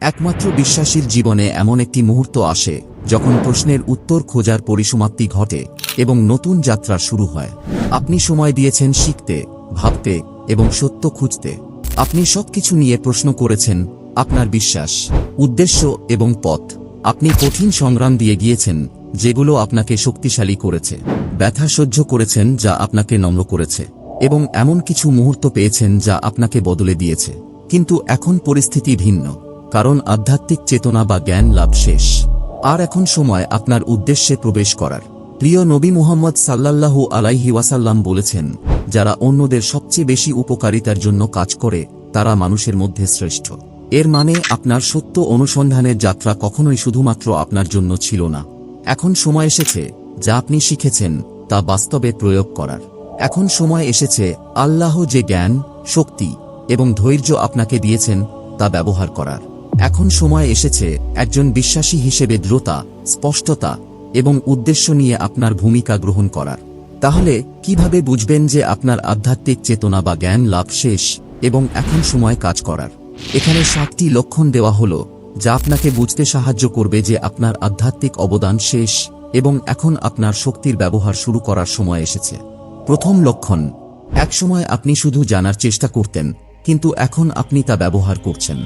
একমাত্র বিশ্বাসীর জীবনে এমন একটি মুহূর্ত আসে, যখন প্রশ্নের উত্তর খোঁজার পরিসমাপ্তি ঘটে এবং নতুন যাত্রা শুরু হয়। আপনি সময় দিয়েছেন শিখতে, ভাবতে এবং সত্য খুঁজতে। আপনি সবকিছু নিয়ে প্রশ্ন করেছেন, আপনার বিশ্বাস, উদ্দেশ্য এবং পথ। আপনি কঠিন সংগ্রাম দিয়ে গিয়েছেন, যেগুলো আপনাকে শক্তিশালী করেছে, ব্যথা সহ্য করেছেন যা আপনাকে নম্র করেছে, এবং এমন কিছু মুহূর্ত পেয়েছেন যা আপনাকে বদলে দিয়েছে। কিন্তু এখন পরিস্থিতি ভিন্ন। কারণ আধ্যাত্মিক চেতনা বা জ্ঞান লাভ শেষ। আর এখন সময় আপনার উদ্দেশ্যে প্রবেশ করার। প্রিয় নবী মুহাম্মদ সাল্লাল্লাহু আলাইহি ওয়াসাল্লাম বলেছেন, যারা অন্যদের সবচেয়ে বেশি উপকারিতার জন্য কাজ করে, তারা মানুষের মধ্যে শ্রেষ্ঠ। এর মানে আপনার সত্য অনুসন্ধানের যাত্রা কখনোই শুধুমাত্র আপনার জন্য ছিল না। এখন সময় এসেছে, যা আপনি শিখেছেন, তা বাস্তবে প্রয়োগ করার। এখন সময় এসেছে, আল্লাহ যে জ্ঞান, শক্তি এবং ধৈর্য আপনাকে দিয়েছেন, তা ব্যবহার করার। এখন সময় এসেছে একজন বিশ্বাসী হিসেবে দ্রুতা, স্পষ্টতা এবং উদ্দেশ্য নিয়ে আপনার ভূমিকা গ্রহণ করার। তাহলে, কীভাবে বুঝবেন যে আপনার আধ্যাত্মিক চেতনা বা জ্ঞান লাভ শেষ এবং এখন সময় কাজ করার? এখানে সাতটি লক্ষণ দেওয়া হল, যা আপনাকে বুঝতে সাহায্য করবে যে আপনার আধ্যাত্মিক অবদান শেষ এবং এখন আপনার শক্তির ব্যবহার শুরু করার সময় এসেছে। প্রথম লক্ষণ, একসময় আপনি শুধু জানার চেষ্টা করতেন, কিন্তু এখন আপনি তা ব্যবহার করছেন।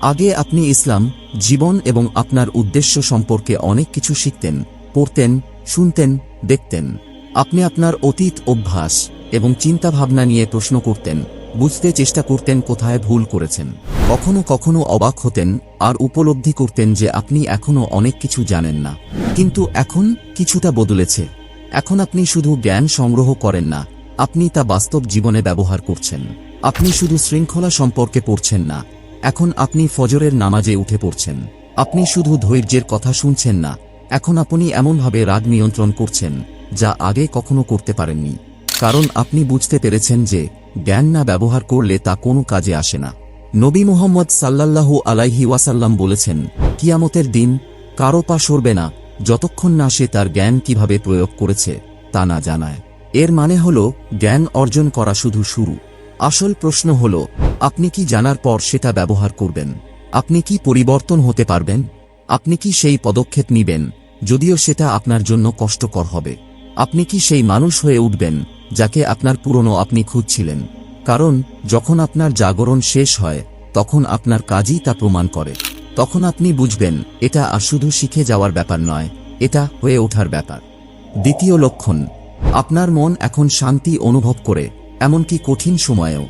আগে আপনি ইসলাম, জীবন এবং আপনার উদ্দেশ্য সম্পর্কে অনেক কিছু শিখতেন, পড়তেন, শুনতেন, দেখতেন। আপনি আপনার অতীত অভ্যাস এবং চিন্তাভাবনা নিয়ে প্রশ্ন করতেন, বুঝতে চেষ্টা করতেন কোথায় ভুল করেছেন। কখনো কখনো অবাক হতেন আর উপলব্ধি করতেন যে আপনি এখনও অনেক কিছু জানেন না। কিন্তু এখন কিছুটা বদলেছে। এখন আপনি শুধু জ্ঞান সংগ্রহ করেন না, আপনি তা বাস্তব জীবনে ব্যবহার করছেন। আপনি শুধু শৃঙ্খলা সম্পর্কে পড়ছেন না এখন আপনি ফজরের নামাজে উঠে পড়ছেন। আপনি শুধু ধৈর্যের কথা শুনছেন না, এখন আপনি এমনভাবে রাগ নিয়ন্ত্রণ করছেন, যা আগে কখনো করতে পারেননি। কারণ আপনি বুঝতে পেরেছেন যে, জ্ঞান না ব্যবহার করলে তা কোনো কাজে আসে না। নবী মোহাম্মদ সাল্লাল্লাহু আলাইহি ওয়াসাল্লাম বলেছেন, কিয়ামতের দিন কারও পা সরবে না, যতক্ষণ না সে তার জ্ঞান কীভাবে প্রয়োগ করেছে, তা না জানায়। এর মানে হল, জ্ঞান অর্জন করা শুধু শুরু। আসল প্রশ্ন হল, আপনি কি জানার পর সেটা ব্যবহার করবেন? আপনি কি পরিবর্তন হতে পারবেন? আপনি কি সেই পদক্ষেপ নিবেন, যদিও সেটা আপনার জন্য কষ্টকর হবে? আপনি কি সেই মানুষ হয়ে উঠবেন, যাকে আপনার পুরনো আপনি খুঁজছিলেন? কারণ, যখন আপনার জাগরণ শেষ হয়, তখন আপনার কাজই তা প্রমাণ করে। তখন আপনি বুঝবেন, এটা আর শুধু শিখে যাওয়ার ব্যাপার নয়, এটা হয়ে ওঠার ব্যাপার। দ্বিতীয় লক্ষণ, আপনার মন এখন শান্তি অনুভব করে এমনকি কঠিন সময়েও।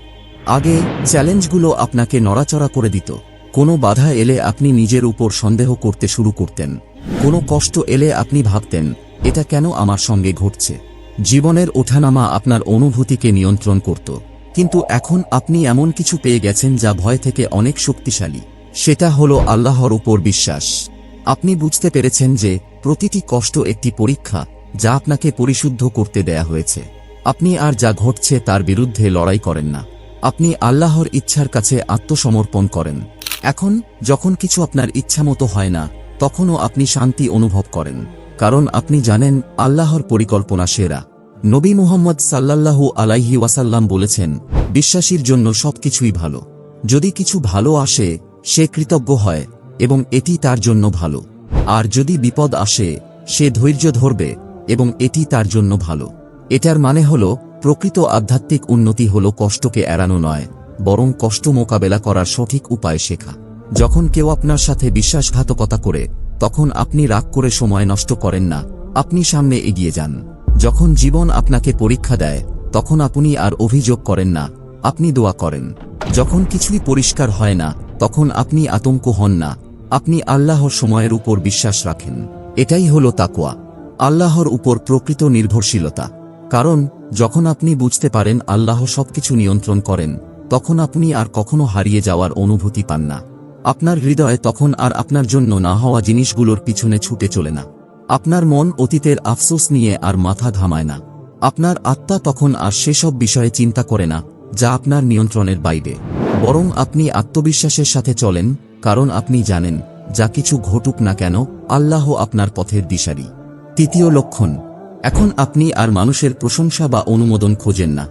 আগে চ্যালেঞ্জগুলো আপনাকে নড়াচড়া করে দিত। কোনো বাধা এলে আপনি নিজের উপর সন্দেহ করতে শুরু করতেন। কোনো কষ্ট এলে আপনি ভাবতেন, এটা কেন আমার সঙ্গে ঘটছে? জীবনের ওঠানামা আপনার অনুভূতিকে নিয়ন্ত্রণ করত। কিন্তু এখন আপনি এমন কিছু পেয়ে গেছেন যা ভয় থেকে অনেক শক্তিশালী। সেটা হলো আল্লাহর উপর বিশ্বাস। আপনি বুঝতে পেরেছেন যে প্রতিটি কষ্ট একটি পরীক্ষা যা আপনাকে পরিশুদ্ধ করতে দেয়া হয়েছে। আপনি আর যা ঘটছে তার বিরুদ্ধে লড়াই করেন না। আপনি আল্লাহর ইচ্ছার কাছে আত্মসমর্পণ করেন। এখন, যখন কিছু আপনার ইচ্ছামতো হয় না, তখনও আপনি শান্তি অনুভব করেন। কারণ আপনি জানেন, আল্লাহর পরিকল্পনা সেরা। নবী মুহাম্মদ সাল্লাল্লাহু আলাইহি ওয়াসাল্লাম বলেছেন, বিশ্বাসীর জন্য সবকিছুই ভালো। যদি কিছু ভালো আসে, সে কৃতজ্ঞ হয়, এবং এটি তার জন্য ভালো। আর যদি বিপদ আসে, সে ধৈর্য ধরবে, এবং এটি তার জন্য ভালো। এটার মানে হল, প্রকৃত আধ্যাত্মিক উন্নতি হল কষ্টকে এড়ানো নয়, বরং কষ্ট মোকাবেলা করার সঠিক উপায় শেখা। যখন কেউ আপনার সাথে বিশ্বাসঘাতকতা করে, তখন আপনি রাগ করে সময় নষ্ট করেন না, আপনি সামনে এগিয়ে যান। যখন জীবন আপনাকে পরীক্ষা দেয়, তখন আপনি আর অভিযোগ করেন না, আপনি দোয়া করেন। যখন কিছুই পরিষ্কার হয় না, তখন আপনি আতঙ্ক হন না, আপনি আল্লাহর সময়ের উপর বিশ্বাস রাখেন। এটাই হল তাকুয়া আল্লাহর উপর প্রকৃত নির্ভরশীলতা। কারণ, যখন আপনি বুঝতে পারেন আল্লাহ সবকিছু নিয়ন্ত্রণ করেন, তখন আপনি আর কখনো হারিয়ে যাওয়ার অনুভূতি পান না। আপনার হৃদয় তখন আর আপনার জন্য না হওয়া জিনিসগুলোর পিছনে ছুটে চলে না। আপনার মন অতীতের আফসোস নিয়ে আর মাথা ঘামায় না। আপনার আত্মা তখন আর সেসব বিষয়ে চিন্তা করে না, যা আপনার নিয়ন্ত্রণের বাইরে। বরং আপনি আত্মবিশ্বাসের সাথে চলেন, কারণ আপনি জানেন, যা কিছু ঘটুক না কেন, আল্লাহ আপনার পথের দিশারি। তৃতীয় লক্ষণ এখন আপনি আর মানুষের প্রশংসা বা অনুমোদন খোঁজেন না।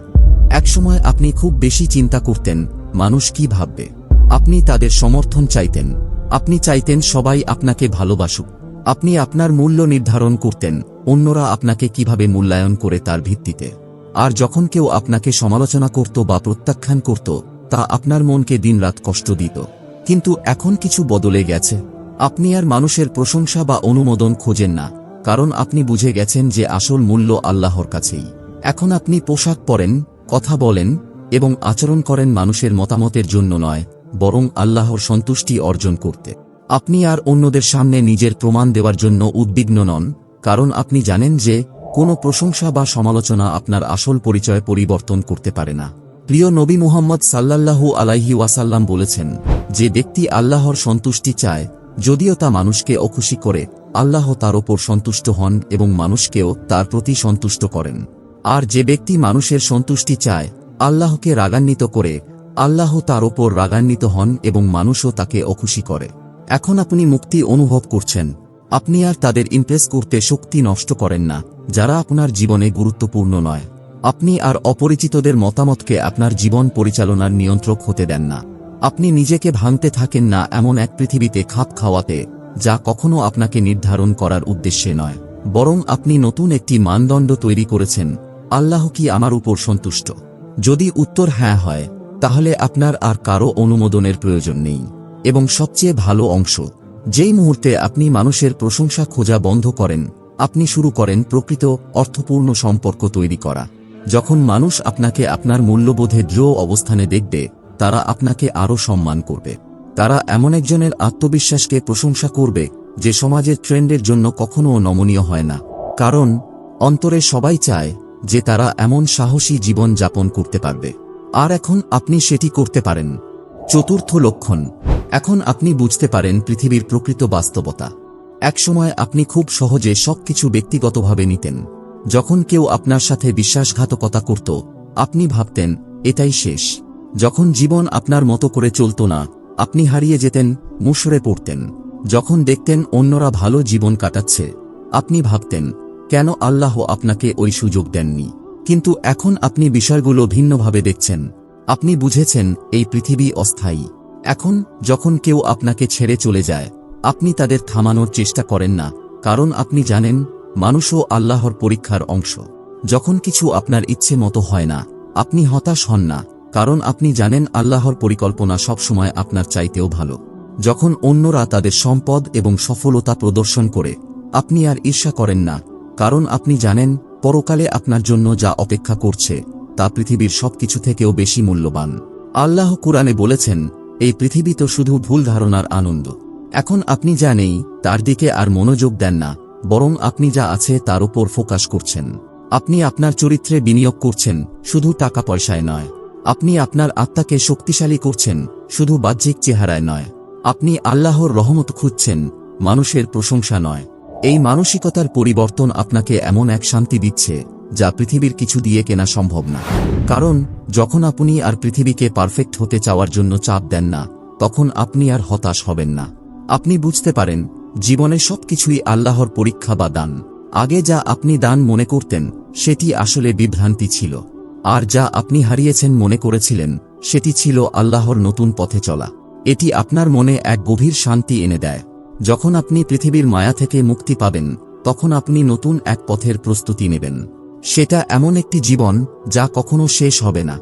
একসময় আপনি খুব বেশি চিন্তা করতেন, মানুষ কি ভাববে? আপনি তাদের সমর্থন চাইতেন। আপনি চাইতেন সবাই আপনাকে ভালোবাসুক। আপনি আপনার মূল্য নির্ধারণ করতেন, অন্যরা আপনাকে কীভাবে মূল্যায়ন করে তার ভিত্তিতে। আর যখন কেউ আপনাকে সমালোচনা করত বা প্রত্যাখ্যান করত, তা আপনার মনকে দিনরাত কষ্ট দিত। কিন্তু এখন কিছু বদলে গেছে। আপনি আর মানুষের প্রশংসা বা অনুমোদন খোঁজেন না। কারণ আপনি বুঝে গেছেন যে আসল মূল্য আল্লাহর কাছেই। এখন আপনি পোশাক পরেন, কথা বলেন এবং আচরণ করেন মানুষের মতামতের জন্য নয়, বরং আল্লাহর সন্তুষ্টি অর্জন করতে। আপনি আর অন্যদের সামনে নিজের প্রমাণ দেওয়ার জন্য উদ্বিগ্ন নন, কারণ আপনি জানেন যে কোনো প্রশংসা বা সমালোচনা আপনার আসল পরিচয় পরিবর্তন করতে পারে না। প্রিয় নবী মুহাম্মদ সাল্লাল্লাহু আলাইহি ওয়াসাল্লাম বলেছেন যে ব্যক্তি আল্লাহর সন্তুষ্টি চায়, যদিও তা মানুষকে অখুশি করে আল্লাহ তার ওপর সন্তুষ্ট হন এবং মানুষকেও তার প্রতি সন্তুষ্ট করেন। আর যে ব্যক্তি মানুষের সন্তুষ্টি চায়, আল্লাহকে রাগান্বিত করে, আল্লাহ তার ওপর রাগান্বিত হন এবং মানুষও তাকে অখুশি করে। এখন আপনি মুক্তি অনুভব করছেন। আপনি আর তাদের ইমপ্রেস করতে শক্তি নষ্ট করেন না, যারা আপনার জীবনে গুরুত্বপূর্ণ নয়। আপনি আর অপরিচিতদের মতামতকে আপনার জীবন পরিচালনার নিয়ন্ত্রক হতে দেন না। আপনি নিজেকে ভাঙতে থাকেন না এমন এক পৃথিবীতে খাপ খাওয়াতে যা কখনো আপনাকে নির্ধারণ করার উদ্দেশ্যে নয়, বরং আপনি নতুন একটি মানদণ্ড তৈরি করেছেন, আল্লাহ কি আমার উপর সন্তুষ্ট? যদি উত্তর হ্যাঁ হয়, তাহলে আপনার আর কারও অনুমোদনের প্রয়োজন নেই। এবং সবচেয়ে ভালো অংশ, যেই মুহূর্তে আপনি মানুষের প্রশংসা খোঁজা বন্ধ করেন, আপনি শুরু করেন প্রকৃত, অর্থপূর্ণ সম্পর্ক তৈরি করা। যখন মানুষ আপনাকে আপনার মূল্যবোধে দৃঢ় অবস্থানে দেখবে, তারা আপনাকে আরও সম্মান করবে। তারা এমন একজনের আত্মবিশ্বাসকে প্রশংসা করবে, যে সমাজের ট্রেন্ডের জন্য কখনও নমনীয় হয় না। কারণ, অন্তরে সবাই চায় যে তারা এমন সাহসী জীবন যাপন করতে পারবে। আর এখন আপনি সেটি করতে পারেন। চতুর্থ লক্ষণ, এখন আপনি বুঝতে পারেন পৃথিবীর প্রকৃত বাস্তবতা। একসময় আপনি খুব সহজে সবকিছু ব্যক্তিগতভাবে নিতেন। যখন কেউ আপনার সাথে বিশ্বাসঘাতকতা করত, আপনি ভাবতেন, এটাই শেষ। যখন জীবন আপনার মতো করে চলত না আপনি হারিয়ে যেতেন মুশরে পড়তেন। যখন দেখতেন অন্যরা ভালো জীবন কাটাচ্ছে, আপনি ভাবতেন, কেন আল্লাহ আপনাকে ওই সুযোগ দেননি? কিন্তু এখন আপনি বিষয়গুলো ভিন্নভাবে দেখছেন। আপনি বুঝেছেন, এই পৃথিবী অস্থায়ী। এখন, যখন কেউ আপনাকে ছেড়ে চলে যায়, আপনি তাদের থামানোর চেষ্টা করেন না, কারণ আপনি জানেন, মানুষও আল্লাহর পরীক্ষার অংশ। যখন কিছু আপনার ইচ্ছে মতো হয় না, আপনি হতাশ হন না কারণ আপনি জানেন আল্লাহর পরিকল্পনা সবসময় আপনার চাইতেও ভালো। যখন অন্যরা তাদের সম্পদ এবং সফলতা প্রদর্শন করে, আপনি আর ঈর্ষা করেন না, কারণ আপনি জানেন, পরকালে আপনার জন্য যা অপেক্ষা করছে, তা পৃথিবীর সবকিছু থেকেও বেশি মূল্যবান। আল্লাহ কুরআনে বলেছেন, এই পৃথিবী তো শুধু ভুল ধারণার আনন্দ। এখন আপনি যা নেই, তার দিকে আর মনোযোগ দেন না, বরং আপনি যা আছে তার উপর ফোকাস করছেন। আপনি আপনার চরিত্রে বিনিয়োগ করছেন, শুধু টাকা পয়সায় নয়। আপনি আপনার আত্মাকে শক্তিশালী করছেন, শুধু বাহ্যিক চেহারায় নয়। আপনি আল্লাহর রহমত খুঁজছেন, মানুষের প্রশংসা নয়। এই মানসিকতার পরিবর্তন আপনাকে এমন এক শান্তি দিচ্ছে, যা পৃথিবীর কিছু দিয়ে কেনা সম্ভব না। কারণ, যখন আপনি আর পৃথিবীকে পারফেক্ট হতে চাওয়ার জন্য চাপ দেন না, তখন আপনি আর হতাশ হবেন না। আপনি বুঝতে পারেন, জীবনে সবকিছুই আল্লাহর পরীক্ষা বা দান। আগে যা আপনি দান মনে করতেন, সেটি আসলে বিভ্রান্তি ছিল। আর যা আপনি হারিয়েছেন মনে করেছিলেন, সেটি ছিল আল্লাহর নতুন পথে চলা। এটি আপনার মনে এক গভীর শান্তি এনে দেয়। যখন আপনি পৃথিবীর মায়া থেকে মুক্তি পাবেন, তখন আপনি নতুন এক পথের প্রস্তুতি নেবেন। সেটা এমন একটি জীবন, যা কখনো শেষ হবে না।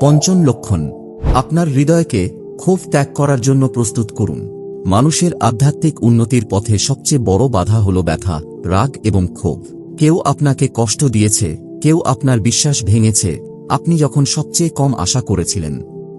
পঞ্চম লক্ষণ, আপনার হৃদয়কে ক্ষোভ ত্যাগ করার জন্য প্রস্তুত করুন। মানুষের আধ্যাত্মিক উন্নতির পথে সবচেয়ে বড় বাধা হল ব্যথা, রাগ এবং ক্ষোভ। কেউ আপনাকে কষ্ট দিয়েছে কেউ আপনার বিশ্বাস ভেঙেছে, আপনি যখন সবচেয়ে কম আশা করেছিলেন।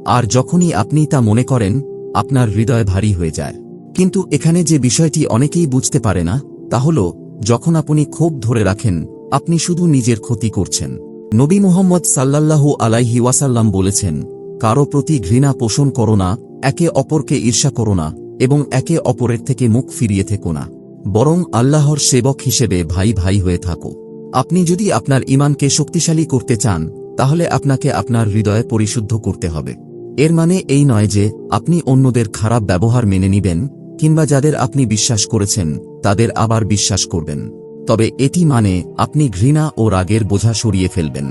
আর যখনই আপনি তা মনে করেন, আপনার হৃদয় ভারী হয়ে যায়। কিন্তু এখানে যে বিষয়টি অনেকেই বুঝতে পারে না, তা হল, যখন আপনি ক্ষোভ ধরে রাখেন, আপনি শুধু নিজের ক্ষতি করছেন। নবী মোহাম্মদ সাল্লাল্লাহু আলাইহি ওয়াসাল্লাম বলেছেন, কারও প্রতি ঘৃণা পোষণ করো না, একে অপরকে ঈর্ষা করো না, এবং একে অপরের থেকে মুখ ফিরিয়ে থেকো না। বরং আল্লাহর সেবক হিসেবে ভাই ভাই হয়ে থাকো। আপনি যদি আপনার ইমানকে শক্তিশালী করতে চান, তাহলে আপনাকে আপনার হৃদয়ে পরিশুদ্ধ করতে হবে। এর মানে এই নয় যে আপনি অন্যদের খারাপ ব্যবহার মেনে নিবেন, কিংবা যাদের আপনি বিশ্বাস করেছেন, তাদের আবার বিশ্বাস করবেন। তবে এটি মানে আপনি ঘৃণা ও রাগের বোঝা সরিয়ে ফেলবেন।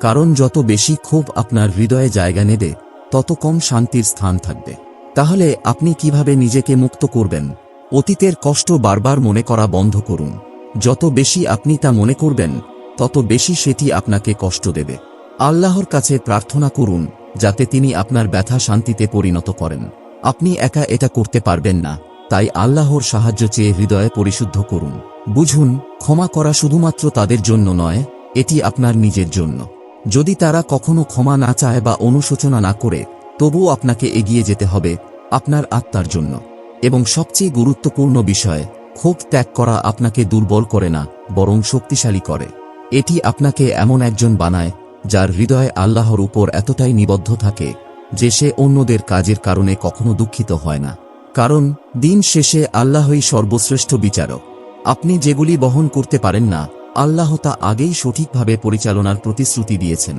কারণ যত বেশি ক্ষোভ আপনার হৃদয়ে জায়গা নেবে, তত কম শান্তির স্থান থাকবে। তাহলে আপনি কীভাবে নিজেকে মুক্ত করবেন? অতীতের কষ্ট বারবার মনে করা বন্ধ করুন। যত বেশি আপনি তা মনে করবেন, তত বেশি সেটি আপনাকে কষ্ট দেবে। আল্লাহর কাছে প্রার্থনা করুন, যাতে তিনি আপনার ব্যথা শান্তিতে পরিণত করেন। আপনি একা এটা করতে পারবেন না, তাই আল্লাহর সাহায্য চেয়ে হৃদয়ে পরিশুদ্ধ করুন। বুঝুন, ক্ষমা করা শুধুমাত্র তাদের জন্য নয়, এটি আপনার নিজের জন্য। যদি তারা কখনো ক্ষমা না চায় বা অনুশোচনা না করে, তবুও আপনাকে এগিয়ে যেতে হবে, আপনার আত্মার জন্য। এবং সবচেয়ে গুরুত্বপূর্ণ বিষয় ক্ষোভ ত্যাগ করা আপনাকে দুর্বল করে না, বরং শক্তিশালী করে। এটি আপনাকে এমন একজন বানায়, যার হৃদয় আল্লাহর উপর এতটাই নিবদ্ধ থাকে, যে সে অন্যদের কাজের কারণে কখনো দুঃখিত হয় না। কারণ, দিন শেষে আল্লাহই সর্বশ্রেষ্ঠ বিচারক। আপনি যেগুলি বহন করতে পারেন না, আল্লাহ তা আগেই সঠিকভাবে পরিচালনার প্রতিশ্রুতি দিয়েছেন।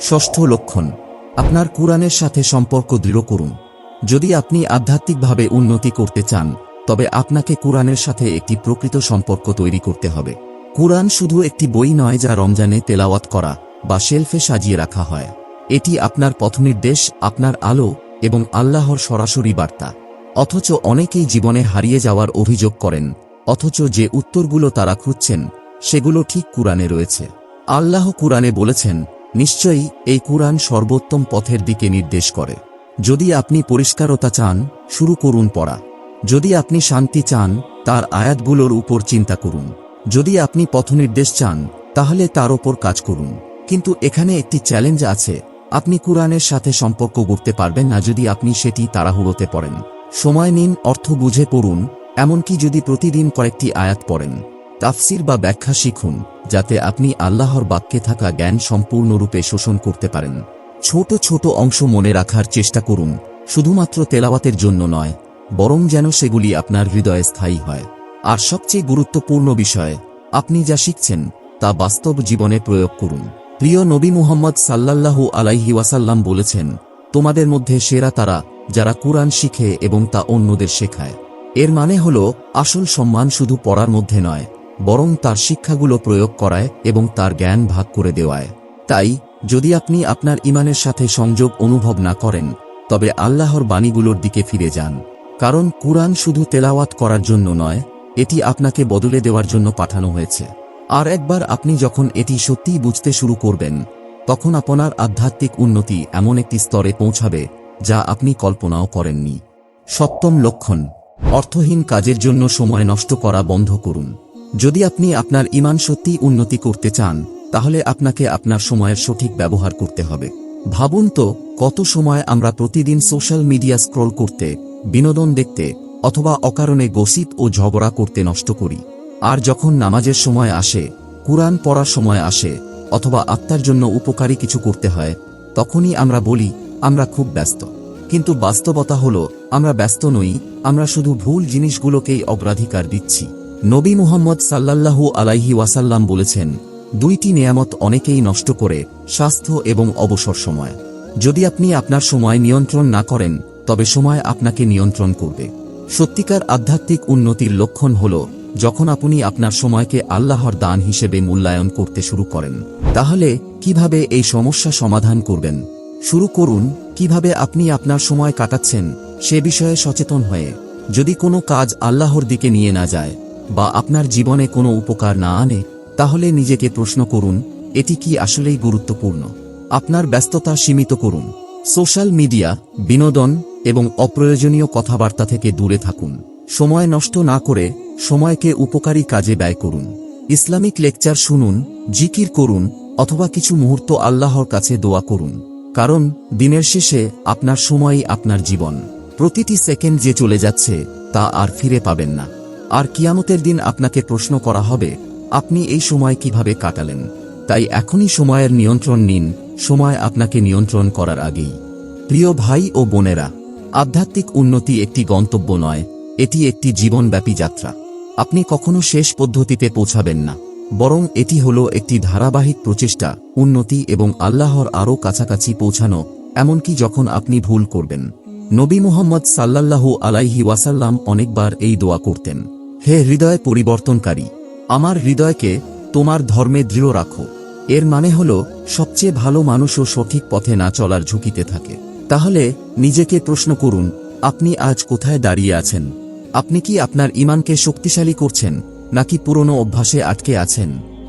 ষষ্ঠ লক্ষণ, আপনার কুরআনের সাথে সম্পর্ক দৃঢ় করুন। যদি আপনি আধ্যাত্মিকভাবে উন্নতি করতে চান তবে আপনাকে কুরআনের সাথে একটি প্রকৃত সম্পর্ক তৈরি করতে হবে। কুরআন শুধু একটি বই নয় যা রমজানে তেলাওয়াত করা বা শেলফে সাজিয়ে রাখা হয়। এটি আপনার পথনির্দেশ আপনার আলো এবং আল্লাহর সরাসরি বার্তা। অথচ অনেকেই জীবনে হারিয়ে যাওয়ার অভিযোগ করেন, অথচ যে উত্তরগুলো তারা খুঁজছেন, সেগুলো ঠিক কুরআনে রয়েছে। আল্লাহ কুরআনে বলেছেন, নিশ্চয়ই এই কুরআন সর্বোত্তম পথের দিকে নির্দেশ করে। যদি আপনি পরিষ্কারতা চান, শুরু করুন পড়া। যদি আপনি শান্তি চান, তার আয়াতগুলোর উপর চিন্তা করুন। যদি আপনি পথনির্দেশ চান, তাহলে তার ওপর কাজ করুন। কিন্তু এখানে একটি চ্যালেঞ্জ আছে, আপনি কুরআনের সাথে সম্পর্ক গড়তে পারবেন না যদি আপনি সেটি তাড়াহুড়োতে পড়েন। সময় নিন, অর্থ বুঝে পড়ুন, এমনকি যদি প্রতিদিন কয়েকটি আয়াত পড়েন। তাফসির বা ব্যাখ্যা শিখুন, যাতে আপনি আল্লাহর বাক্যে থাকা জ্ঞান সম্পূর্ণরূপে শোষণ করতে পারেন। ছোট ছোট অংশ মনে রাখার চেষ্টা করুন, শুধুমাত্র তেলাওয়াতের জন্য নয় বরং যেন সেগুলি আপনার হৃদয়ে স্থায়ী হয়। আর সবচেয়ে গুরুত্বপূর্ণ বিষয়, আপনি যা শিখছেন, তা বাস্তব জীবনে প্রয়োগ করুন। প্রিয় নবী মুহাম্মদ সাল্লাল্লাহু আলাইহি ওয়াসাল্লাম বলেছেন, তোমাদের মধ্যে সেরা তারা, যারা কুরআন শিখে এবং তা অন্যদের শেখায়। এর মানে হল, আসল সম্মান শুধু পড়ার মধ্যে নয়, বরং তার শিক্ষাগুলো প্রয়োগ করায় এবং তার জ্ঞান ভাগ করে দেওয়ায়। তাই, যদি আপনি আপনার ইমানের সাথে সংযোগ অনুভব না করেন, তবে আল্লাহর বাণীগুলোর দিকে ফিরে যান। কারণ কুরআন শুধু তেলাওয়াত করার জন্য নয়, এটি আপনাকে বদলে দেওয়ার জন্য পাঠানো হয়েছে। আর একবার আপনি যখন এটি সত্যিই বুঝতে শুরু করবেন, তখন আপনার আধ্যাত্মিক উন্নতি এমন একটি স্তরে পৌঁছাবে, যা আপনি কল্পনাও করেননি। সপ্তম লক্ষণ, অর্থহীন কাজের জন্য সময় নষ্ট করা বন্ধ করুন। যদি আপনি আপনার ইমান সত্যি উন্নতি করতে চান, তাহলে আপনাকে আপনার সময়ের সঠিক ব্যবহার করতে হবে। ভাবুন তো, কত সময় আমরা প্রতিদিন সোশ্যাল মিডিয়া স্ক্রল করতে বিনোদন দেখতে অথবা অকারণে গসিপ ও ঝগড়া করতে নষ্ট করি। আর যখন নামাজের সময় আসে, কুরআন পড়ার সময় আসে, অথবা আত্মার জন্য উপকারী কিছু করতে হয়, তখনই আমরা বলি, আমরা খুব ব্যস্ত। কিন্তু বাস্তবতা হল, আমরা ব্যস্ত নই, আমরা শুধু ভুল জিনিসগুলোকেই অগ্রাধিকার দিচ্ছি। নবী মুহাম্মদ সাল্লাল্লাহু আলাইহি ওয়াসাল্লাম বলেছেন, দুইটি নেয়ামত অনেকেই নষ্ট করে, স্বাস্থ্য এবং অবসর সময়। যদি আপনি আপনার সময় নিয়ন্ত্রণ না করেন তবে সময় আপনাকে নিয়ন্ত্রণ করবে। সত্যিকার আধ্যাত্মিক উন্নতির লক্ষণ হল, যখন আপনি আপনার সময়কে আল্লাহর দান হিসেবে মূল্যায়ন করতে শুরু করেন। তাহলে, কীভাবে এই সমস্যা সমাধান করবেন? শুরু করুন, কীভাবে আপনি আপনার সময় কাটাচ্ছেন, সে বিষয়ে সচেতন হয়ে। যদি কোনো কাজ আল্লাহর দিকে নিয়ে না যায়, বা আপনার জীবনে কোনো উপকার না আনে, তাহলে নিজেকে প্রশ্ন করুন, এটি কি আসলেই গুরুত্বপূর্ণ? আপনার ব্যস্ততা সীমিত করুন। সোশ্যাল মিডিয়া, বিনোদন এবং অপ্রয়োজনীয় কথাবার্তা থেকে দূরে থাকুন। সময় নষ্ট না করে সময়কে উপকারী কাজে ব্যয় করুন। ইসলামিক লেকচার শুনুন, জিকির করুন, অথবা কিছু মুহূর্ত আল্লাহর কাছে দোয়া করুন। কারণ, দিনের শেষে আপনার সময়ই আপনার জীবন। প্রতিটি সেকেন্ড যে চলে যাচ্ছে, তা আর ফিরে পাবেন না। আর কিয়ামতের দিন আপনাকে প্রশ্ন করা হবে, আপনি এই সময় কীভাবে কাটালেন? তাই এখনই সময়ের নিয়ন্ত্রণ নিন, সময় আপনাকে নিয়ন্ত্রণ করার আগেই। প্রিয় ভাই ও বোনেরা আধ্যাত্মিক উন্নতি একটি গন্তব্য নয়, এটি একটি জীবনব্যাপী যাত্রা। আপনি কখনো শেষ পদ্ধতিতে পৌঁছাবেন না, বরং এটি হল একটি ধারাবাহিক প্রচেষ্টা, উন্নতি এবং আল্লাহর আরও কাছাকাছি পৌঁছানো, এমনকি যখন আপনি ভুল করবেন। নবী মুহাম্মদ সাল্লাল্লাহু আলাইহি ওয়াসাল্লাম অনেকবার এই দোয়া করতেন, হে হৃদয় পরিবর্তনকারী, আমার হৃদয়কে তোমার ধর্মে দৃঢ় রাখো। এর মানে হল, সবচেয়ে ভালো মানুষও সঠিক পথে না চলার ঝুঁকিতে থাকে। তাহলে নিজেকে প্রশ্ন করুন, আপনি আজ কোথায় দাঁড়িয়ে আছেন? আপনি কি আপনার ইমানকে শক্তিশালী করছেন, নাকি পুরনো অভ্যাসে আটকে আছেন?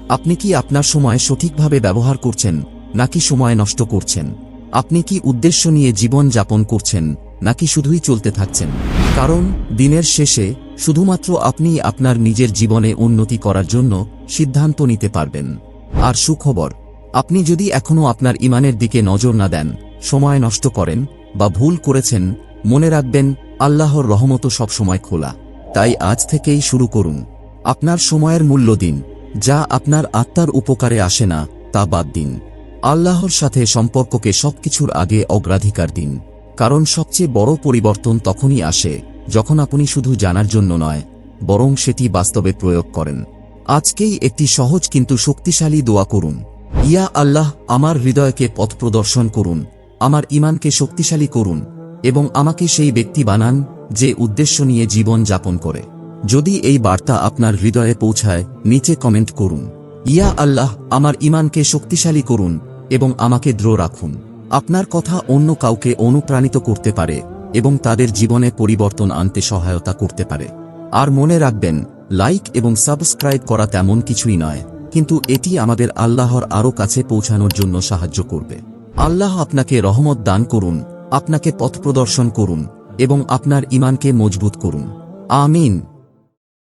আপনি কি আপনার সময় সঠিকভাবে ব্যবহার করছেন, নাকি সময় নষ্ট করছেন? আপনি কি উদ্দেশ্য নিয়ে জীবন যাপন করছেন, নাকি শুধুই চলতে থাকছেন? কারণ, দিনের শেষে শুধুমাত্র আপনি আপনার নিজের জীবনে উন্নতি করার জন্য সিদ্ধান্ত নিতে পারবেন। আর সুখবর, আপনি যদি এখনও আপনার ইমানের দিকে নজর না দেন সময় নষ্ট করেন বা ভুল করেছেন, মনে রাখবেন, আল্লাহর রহমত সবসময় খোলা। তাই আজ থেকেই শুরু করুন। আপনার সময়ের মূল্য দিন, যা আপনার আত্মার উপকারে আসে না, তা বাদ দিন। আল্লাহর সাথে সম্পর্ককে সবকিছুর আগে অগ্রাধিকার দিন। কারণ সবচেয়ে বড় পরিবর্তন তখনই আসে, যখন আপনি শুধু জানার জন্য নয়, বরং সেটি বাস্তবে প্রয়োগ করেন। আজকেই একটি সহজ কিন্তু শক্তিশালী দোয়া করুন। ইয়া আল্লাহ, আমার হৃদয়কে পথ প্রদর্শন করুন। আমার ইমানকে শক্তিশালী করুন এবং আমাকে সেই ব্যক্তি বানান যে উদ্দেশ্য নিয়ে জীবন যাপন করে। যদি এই বার্তা আপনার হৃদয়ে পৌঁছায়, নিচে কমেন্ট করুন। ইয়া আল্লাহ, আমার ইমানকে শক্তিশালী করুন এবং আমাকে দ্রো রাখুন। আপনার কথা অন্য কাউকে অনুপ্রাণিত করতে পারে এবং তাদের জীবনে পরিবর্তন আনতে সহায়তা করতে পারে। আর মনে রাখবেন, লাইক এবং সাবস্ক্রাইব করা তেমন কিছুই নয়, কিন্তু এটি আমাদের আল্লাহর আরও কাছে পৌঁছানোর জন্য সাহায্য করবে। আল্লাহ আপনাকে রহমত দান করুন, আপনাকে পথ প্রদর্শন করুন এবং আপনার ইমানকে মজবুত করুন। আমিন।